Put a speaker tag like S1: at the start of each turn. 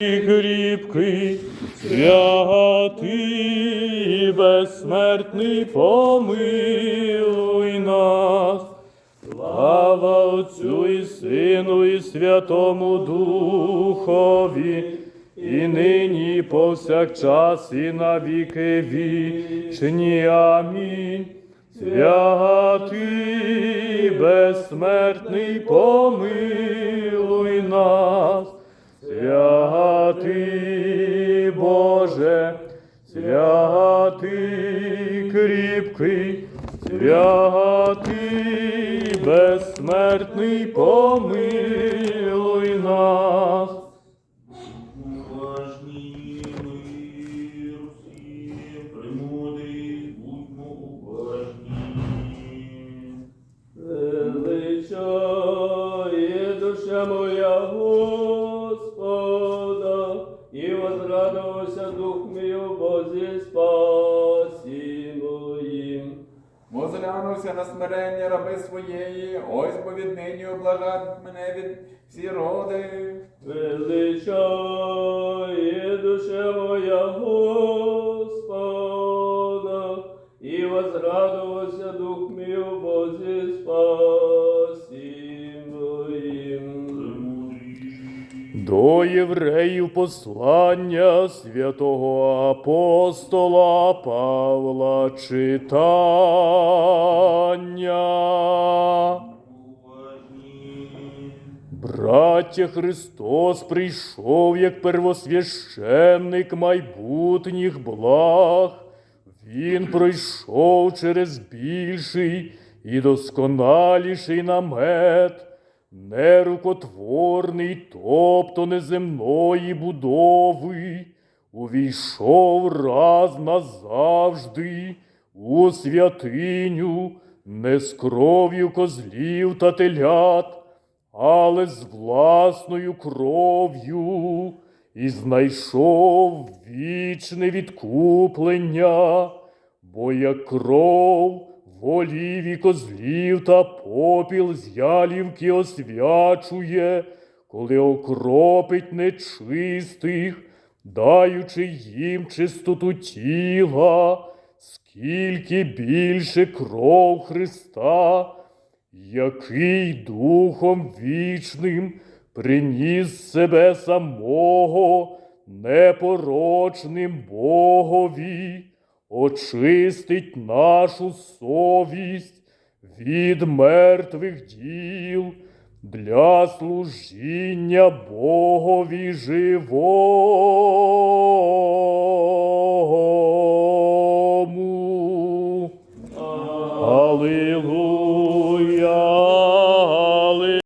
S1: кріпкий, святий, безсмертний, помилуй нас. Слава Отцю і Сину, і Святому Духові, і нині, повсякчас, і на віки вічні. Амінь. Святий, безсмертний, помилуй нас. Кріпкий, святий безсмертний, помилуй нас. Моя Господа, і возрадувався дух
S2: Возглянувся на смирення раби своєї, ось бо віднині облажать мене від всі роди.
S1: Величає душе моя До євреїв послання святого апостола Павла читання. Браття Христос прийшов як первосвященник майбутніх благ. Він пройшов через більший і досконаліший намет, нерукотворний, тобто неземної будови, увійшов раз назавжди у святиню, не з кров'ю козлів та телят, але з власною кров'ю і знайшов вічне відкуплення, бо як кров волів і козлів та попіл з ялівки освячує, коли окропить нечистих, даючи їм чистоту тіла, скільки більше кров Христа який Духом вічним приніс себе самого непорочним Богові, очистить нашу совість від мертвих діл. Для служіння Богові живому. Аллилуйя,